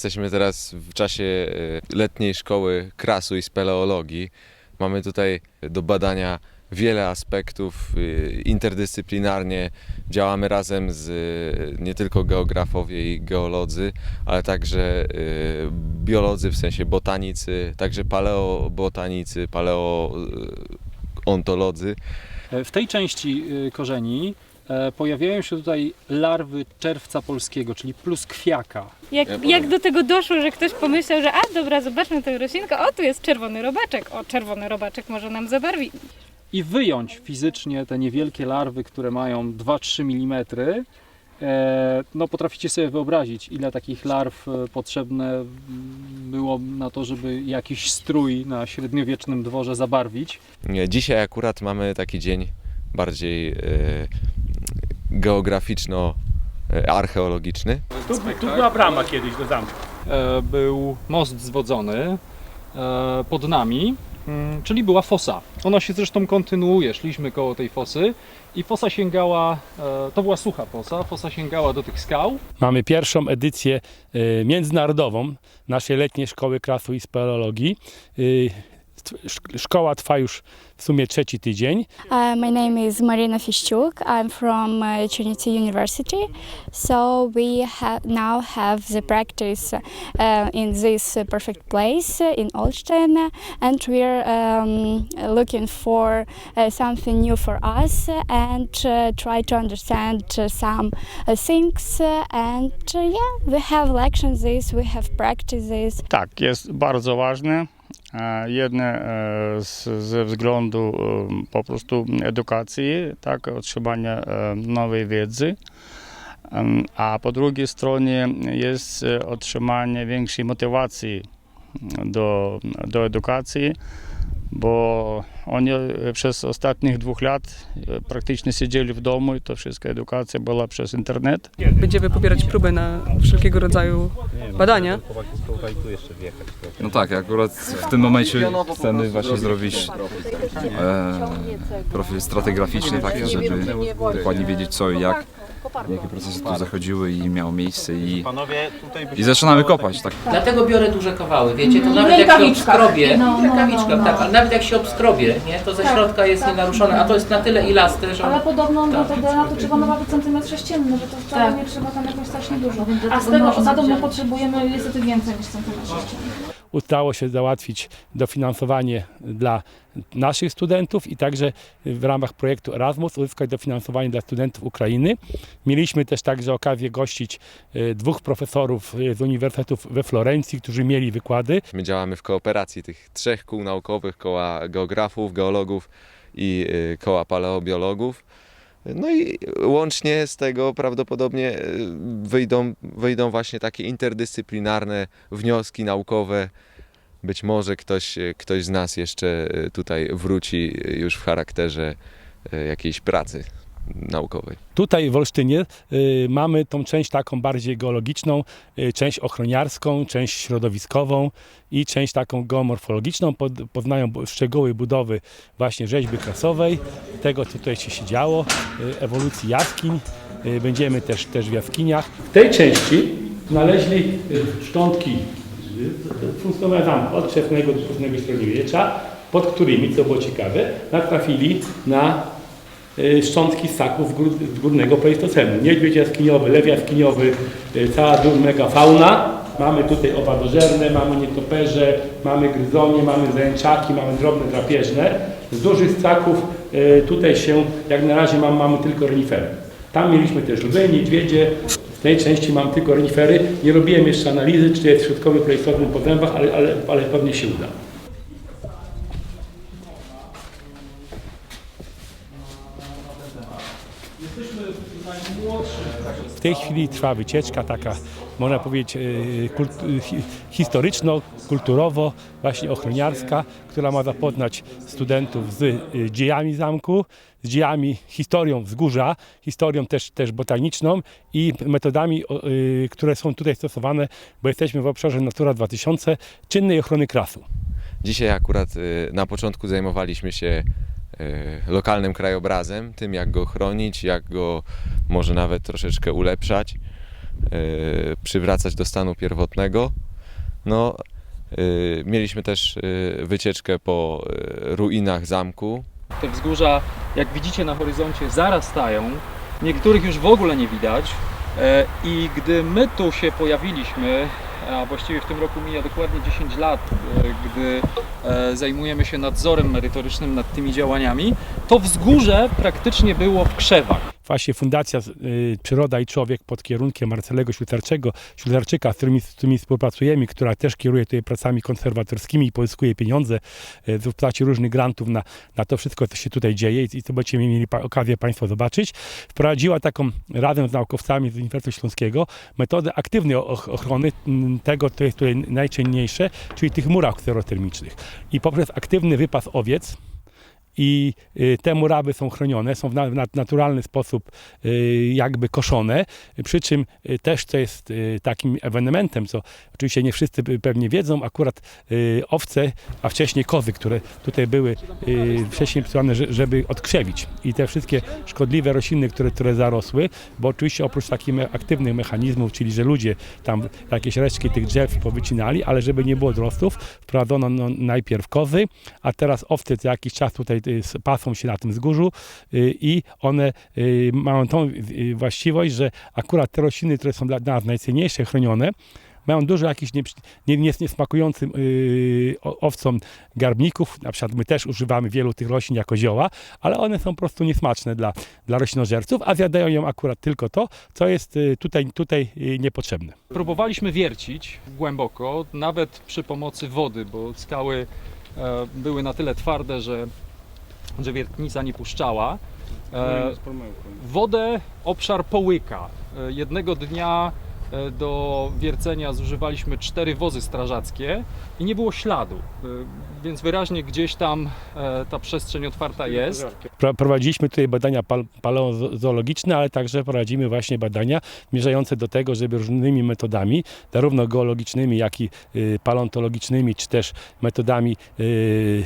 Jesteśmy teraz w czasie e, letniej szkoły krasu i speleologii. Mamy tutaj do badania wiele aspektów e, interdyscyplinarnie. Działamy razem z e, nie tylko geografowie i geolodzy, ale także biolodzy, w sensie botanicy, także paleobotanicy, paleoontolodzy. W tej części korzeni pojawiają się tutaj larwy czerwca polskiego, czyli pluskwiaka. Jak, Ja jak do tego doszło, że ktoś pomyślał, że a dobra, zobaczmy tę roślinkę, o tu jest czerwony robaczek, o czerwony robaczek może nam zabarwi. I wyjąć fizycznie te niewielkie larwy, które mają 2-3 mm. E, no potraficie sobie wyobrazić, ile takich larw e, potrzebne było na to, żeby jakiś strój na średniowiecznym dworze zabarwić. Nie, Dzisiaj akurat mamy taki dzień bardziej e, geograficzno-archeologiczny. Tu, tu była brama kiedyś do zamku. E, był most zwodzony e, pod nami, mm, czyli była fosa. Ona się zresztą kontynuuje, szliśmy koło tej fosy i fosa sięgała, e, to była sucha fosa, fosa sięgała do tych skał. Mamy pierwszą edycję y, międzynarodową naszej letniej szkoły krasu i speleologii. Y, Szkoła trwa już w sumie trzeci tydzień. Uh, my name is Marina Fiszczuk. I'm from uh, Trinity University. So we ha- now have the practice uh, in this perfect place in Olsztyn, and we're um, looking for uh, something new for us and uh, try to understand uh, some uh, things. And uh, yeah, we have lections this, we have practices. Tak, jest bardzo ważne. E, Jedne e, ze względu e, po prostu edukacji, tak, otrzymania nowej wiedzy, a po drugiej stronie jest otrzymanie większej motywacji do, do edukacji, bo oni e, przez ostatnich dwóch lat e, praktycznie siedzieli w domu i to wszystko edukacja była przez internet. Będziemy pobierać próby na wszelkiego rodzaju badania. No tak, akurat w tym momencie chcemy właśnie zrobić e, profil stratigraficzny taki, żeby dokładnie wiedzieć co i jak, jakie procesy tu zachodziły i miało miejsce i, i zaczynamy kopać. Tak. Dlatego biorę duże kawały, wiecie, to nawet jak się obskrobie, w rękawiczkach, tak, ale nawet jak się obskrobie, nie, to ze środka jest nienaruszone, a to jest na tyle ilaste, że... Ale podobno do Tak. tego na to trzeba nawet centymetr sześcienny, że to wcale nie trzeba tam jakoś strasznie dużo. A z tego osadu my potrzebujemy niestety więcej niż centymetr sześcienny. Udało się załatwić dofinansowanie dla naszych studentów i także w ramach projektu Erasmus uzyskać dofinansowanie dla studentów Ukrainy. Mieliśmy też także okazję gościć e, dwóch profesorów e, z uniwersytetów we Florencji, którzy mieli wykłady. My działamy w kooperacji tych trzech kół naukowych, koła geografów, geologów i y, koła paleobiologów. No i łącznie z tego prawdopodobnie y, wyjdą, wyjdą właśnie takie interdyscyplinarne wnioski naukowe. Być może ktoś, y, ktoś z nas jeszcze y, tutaj wróci y, już w charakterze y, jakiejś pracy naukowej. Tutaj w Olsztynie y, mamy tą część taką bardziej geologiczną, y, część ochroniarską, część środowiskową i część taką geomorfologiczną. Pod, poznają szczegóły budowy właśnie rzeźby krasowej, tego co tutaj się działo, y, ewolucji jaskiń. Y, Będziemy też, też w jaskiniach. W tej części znaleźli y, szczątki y, funkcjonowania od wczesnego do późnego średniowiecza, pod którymi, co było ciekawe, natrafili na szczątki ssaków górnego pleistocenu. Niedźwiedź jaskiniowy, lew jaskiniowy, y, cała mega fauna. Mamy tutaj owadożerne, mamy nietoperze, mamy gryzonie, mamy zajęczaki, mamy drobne drapieżne. Z dużych ssaków y, tutaj się, jak na razie mam, mamy tylko renifery. Tam mieliśmy też lwy, niedźwiedzie. W tej części mam tylko renifery. Nie robiłem jeszcze analizy, czy jest środkowy pleistocen po zębach, ale, ale, ale pewnie się uda. W tej chwili trwa wycieczka taka, można powiedzieć, e, hi- historyczno-kulturowo, właśnie ochroniarska, która ma zapoznać studentów z e, dziejami zamku, z dziejami, historią wzgórza, historią też, też botaniczną i metodami, e, które są tutaj stosowane, bo jesteśmy w obszarze Natura 2000, czynnej ochrony krasu. Dzisiaj akurat na początku zajmowaliśmy się lokalnym krajobrazem, tym jak go chronić, jak go może nawet troszeczkę ulepszać. przywracać do stanu pierwotnego. No, y, mieliśmy też wycieczkę po ruinach zamku. Te wzgórza, jak widzicie na horyzoncie, zarastają. Niektórych już w ogóle nie widać. E, I gdy my tu się pojawiliśmy, a właściwie w tym roku mija dokładnie 10 lat, e, gdy e, zajmujemy się nadzorem merytorycznym nad tymi działaniami, to wzgórze praktycznie było w krzewach. Właśnie Fundacja y, Przyroda i Człowiek pod kierunkiem Marcelego Ślutarczego, z którymi, z którymi współpracujemy, która też kieruje tutaj pracami konserwatorskimi i pozyskuje pieniądze y, w postaci różnych grantów na, na to wszystko, co się tutaj dzieje i, co będziecie mieli okazję Państwo zobaczyć, wprowadziła taką razem z naukowcami z Uniwersytetu Śląskiego metodę aktywnej och- ochrony m, tego, co jest tutaj najcenniejsze, czyli tych muraw kserotermicznych. I poprzez aktywny wypas owiec, i y, te murawy są chronione, są w na, na, naturalny sposób y, jakby koszone, przy czym y, też co jest takim ewenementem, co oczywiście nie wszyscy pe- pewnie wiedzą, akurat owce, a wcześniej kozy, które tutaj były wcześniej psuwane, że- żeby odkrzewić. I te wszystkie szkodliwe rośliny, które, które zarosły, bo oczywiście oprócz takich aktywnych mechanizmów, czyli że ludzie tam jakieś resztki tych drzew powycinali, ale żeby nie było wzrostów, wprowadzono no, najpierw kozy, a teraz owce co jakiś czas tutaj pasą się na tym wzgórzu y, i one y, mają tą y, właściwość, że akurat te rośliny, które są dla nas najcenniejsze, chronione, mają dużo jakichś nie, nie, nie, niesmakującym yy, owcom garbników. Na przykład my też używamy wielu tych roślin jako zioła, ale one są po prostu niesmaczne dla, dla roślinożerców, a zjadają ją akurat tylko to, co jest y, tutaj, tutaj y, niepotrzebne. Próbowaliśmy wiercić głęboko, nawet przy pomocy wody, bo skały e, były na tyle twarde, że, że wiertnica nie puszczała. E, wodę obszar połyka. E, Jednego dnia do wiercenia zużywaliśmy cztery wozy strażackie i nie było śladu, e, więc wyraźnie gdzieś tam e, ta przestrzeń otwarta jest. Pro- Prowadziliśmy tutaj badania pal- paleozoologiczne, ale także prowadzimy właśnie badania zmierzające do tego, żeby różnymi metodami, zarówno geologicznymi, jak i y, paleontologicznymi, czy też metodami y,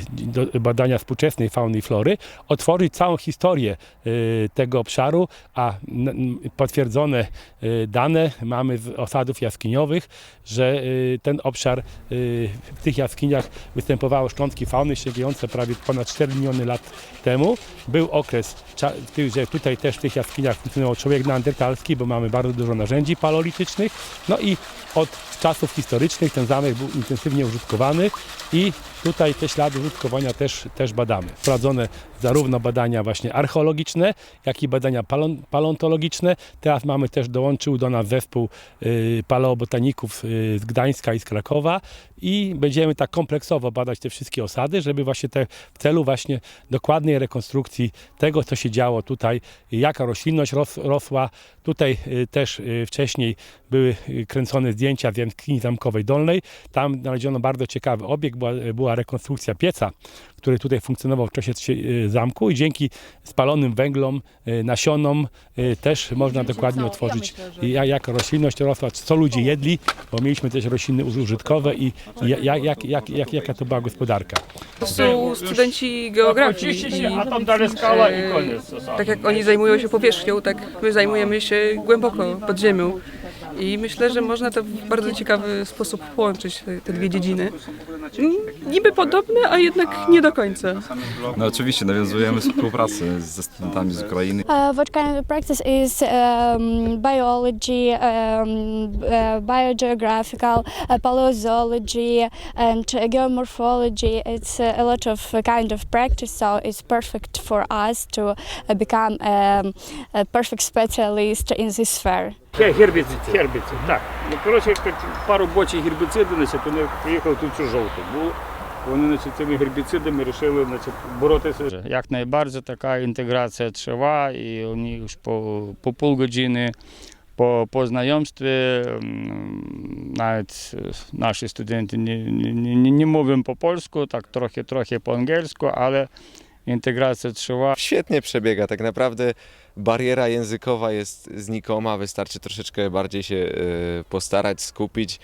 badania współczesnej fauny i flory, otworzyć całą historię y, tego obszaru, a potwierdzone dane mamy z osadów jaskiniowych, że y, ten obszar y, w tych jaskiniach występowały szczątki fauny sięgające prawie ponad 4 miliony lat temu. Był okres, że tutaj też w tych jaskiniach funkcjonował człowiek neandertalski, bo mamy bardzo dużo narzędzi paleolitycznych. No i od czasów historycznych ten zamek był intensywnie użytkowany i tutaj te ślady użytkowania też, też badamy. Prowadzone zarówno badania właśnie archeologiczne, jak i badania paleontologiczne. Teraz mamy też, dołączył do nas zespół y, paleobotaników y, z Gdańska i z Krakowa i będziemy tak kompleksowo badać te wszystkie osady, żeby właśnie te, w celu właśnie dokładnej rekonstrukcji tego, co się działo tutaj, jaka roślinność ros, rosła. Tutaj y, też wcześniej były kręcone zdjęcia z jaskini zamkowej dolnej. Tam znaleziono bardzo ciekawy obiekt, była, była rekonstrukcja pieca, który tutaj funkcjonował w czasie y, zamku i dzięki spalonym węglom, y, nasionom y, też można dokładnie otworzyć ja- jaka roślinność rosła, co ludzie jedli, bo mieliśmy też rośliny użytkowe i i ja- jak, jak, jak, jak, jaka to była gospodarka. To są studenci geografii i a tam dalej skała i koniec. tak jak oni zajmują się powierzchnią, tak my zajmujemy się głęboko pod ziemią. I myślę, że można to w bardzo ciekawy sposób połączyć te, dwie dziedziny. Niby podobne, a jednak nie do końca. No oczywiście nawiązujemy współpracę ze studentami z Ukrainy. Uh, what kind of practice is um, biology, um, uh, biogeographical, uh, paleozoology, and geomorphology. It's uh, a lot of kind of practice, so it's perfect for us to uh, become um, a perfect specialist in this sphere. Гербіцид, гербіцид, так. Ну, коротше, як пару бочі гербіциди, значить, вони приїхали тут цю жовту. Бо вони значить, цими гербіцидами вирішили значить, боротися. Як найбільше така інтеграція трива, і вони ж по, по півгодини по, по знайомстві, навіть е, наші студенти не, не, не, не мовимо по-польську, так трохи-трохи по-англійську, але інтеграція трива Świetnie przebiega, tak naprawdę bariera językowa jest znikoma, wystarczy troszeczkę bardziej się y, postarać, skupić.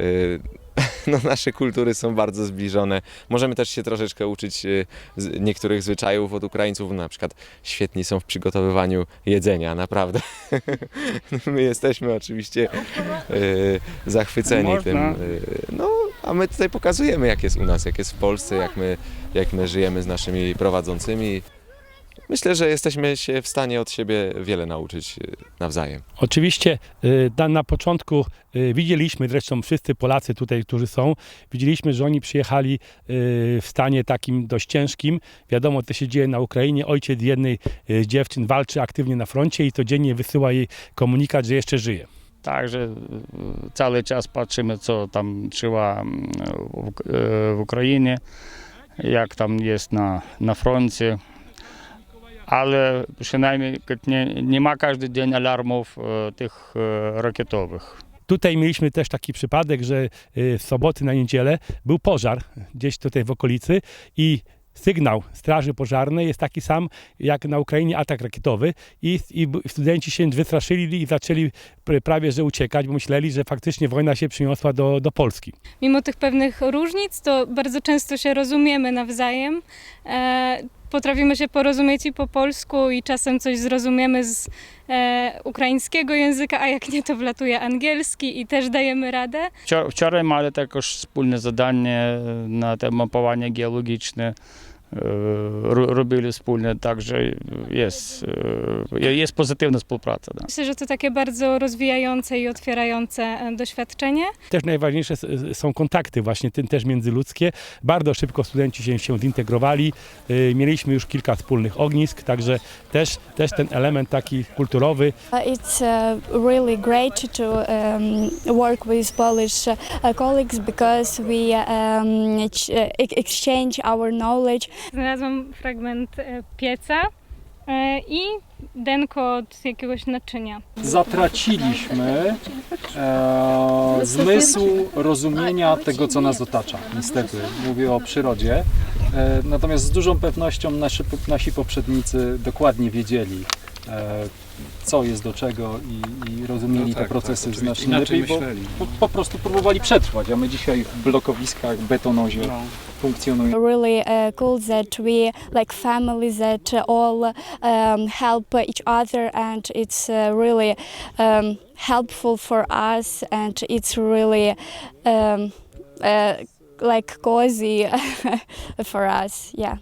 Y, no, nasze kultury są bardzo zbliżone. Możemy też się troszeczkę uczyć z niektórych zwyczajów od Ukraińców, na przykład świetni są w przygotowywaniu jedzenia, naprawdę. My jesteśmy oczywiście zachwyceni Można. tym. No, a my tutaj pokazujemy, jak jest u nas, jak jest w Polsce, jak my, jak my żyjemy z naszymi prowadzącymi. Myślę, że jesteśmy się w stanie od siebie wiele nauczyć y, nawzajem. Oczywiście y, na, początku y, widzieliśmy, zresztą wszyscy Polacy tutaj, którzy są, widzieliśmy, że oni przyjechali w stanie takim dość ciężkim. Wiadomo, co się dzieje na Ukrainie. Ojciec jednej z dziewczyn walczy aktywnie na froncie i codziennie wysyła jej komunikat, że jeszcze żyje. Także cały czas patrzymy, co tam trzyma mm, w, w Ukrainie, jak tam jest na, na froncie. Ale przynajmniej nie, nie ma każdy dzień alarmów e, tych e, rakietowych. Tutaj mieliśmy też taki przypadek, że y, z soboty na niedzielę był pożar gdzieś tutaj w okolicy i sygnał straży pożarnej jest taki sam jak na Ukrainie atak rakietowy i, i studenci się wystraszyli i zaczęli pr- prawie że uciekać, bo myśleli, że faktycznie wojna się przyniosła do, do Polski. Mimo tych pewnych różnic, to bardzo często się rozumiemy nawzajem. E, potrafimy się porozumieć i po polsku i czasem coś zrozumiemy z e, ukraińskiego języka, a jak nie to wlatuje angielski i też dajemy radę. Wczoraj mieli także wspólne zadanie e, na temat mapowaniu geologiczne e, ro- Robili wspólnie, także jest, e, jest pozytywna współpraca. Da. Myślę, że to takie bardzo rozwijające i otwierające e, doświadczenie. Też najważniejsze s- są kontakty właśnie, tym też międzyludzkie. Bardzo szybko studenci się, się zintegrowali. Y, Mieliśmy już kilka wspólnych ognisk, także też, też ten element taki kulturowy Uh, It's uh, really great to um, work with Polish uh, colleagues because we um, ch- ex- exchange our knowledge Znalazłam fragment e, pieca e, i denko od jakiegoś naczynia. Zatraciliśmy e, zmysł rozumienia tego, co nas otacza. Niestety, mówię o przyrodzie. E, natomiast z dużą pewnością nasi, nasi poprzednicy dokładnie wiedzieli, e, co jest do czego i, i rozumieli te procesy znacznie lepiej, bo po, po prostu próbowali przetrwać, a my dzisiaj w blokowiskach, betonozie funkcjonujemy. really uh, cool that we like families that all um, help each other and it's uh, really um, helpful for us and it's really um, uh, like cozy for us yeah